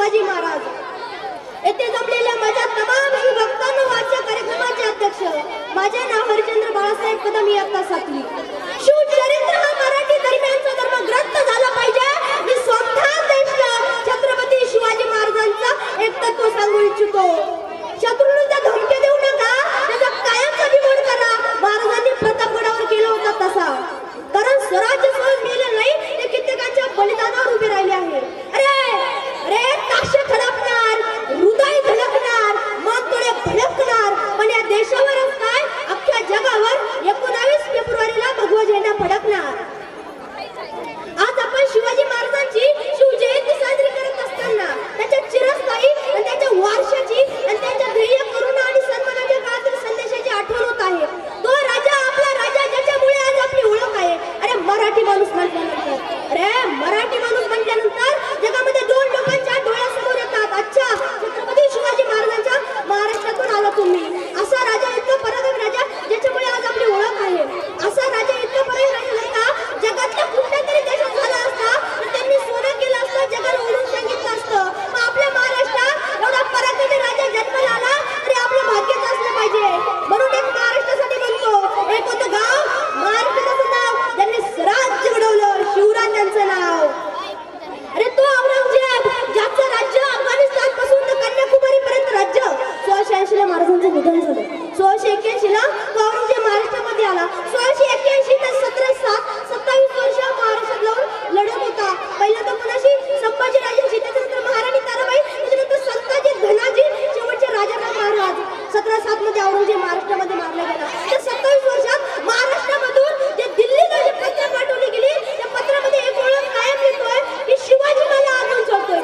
शिवाजी महाराज. येथे जमलेल्या माझ्या तमाम शुभक्तांना वाचक कार्यक्रमाचे अध्यक्ष. माझे नाव हरिचंद्र बाळासाहेब कदम इयत्ता सातवी. महाराष्ट्रामध्ये मारला गेला. त्या सत्तावीस वर्षात महाराष्ट्रामधून जे दिल्लीला जे पत्र गेली त्या पत्रामध्ये एक ओळख कायम की शिवाजी मला अजून चढतोय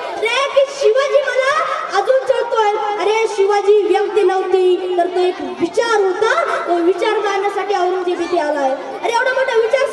की शिवाजी मला अजून चढतोय अरे शिवाजी व्यक्ती नव्हती तर तो एक विचार होता. तो विचार करण्यासाठी औरंगजेब इथे आलाय. अरे एवढा मोठा विचार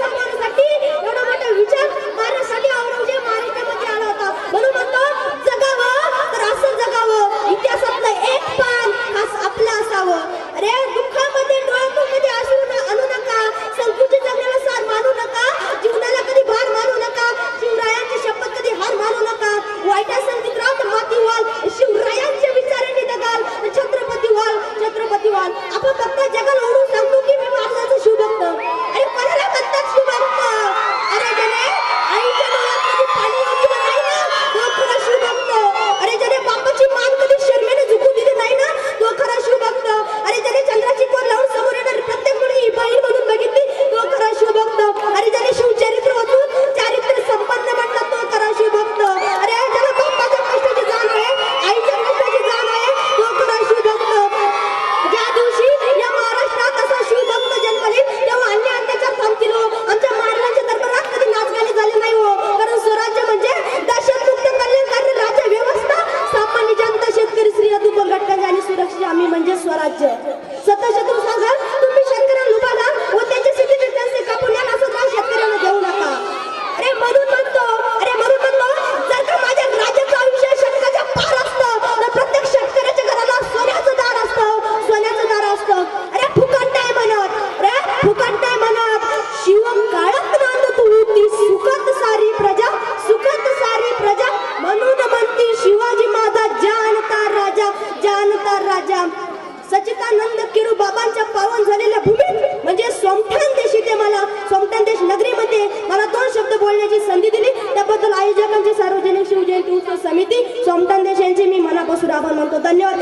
ರಾಜ್ಯ सोमटन देश यांचे मी मनापासून आभार मानतो. धन्यवाद.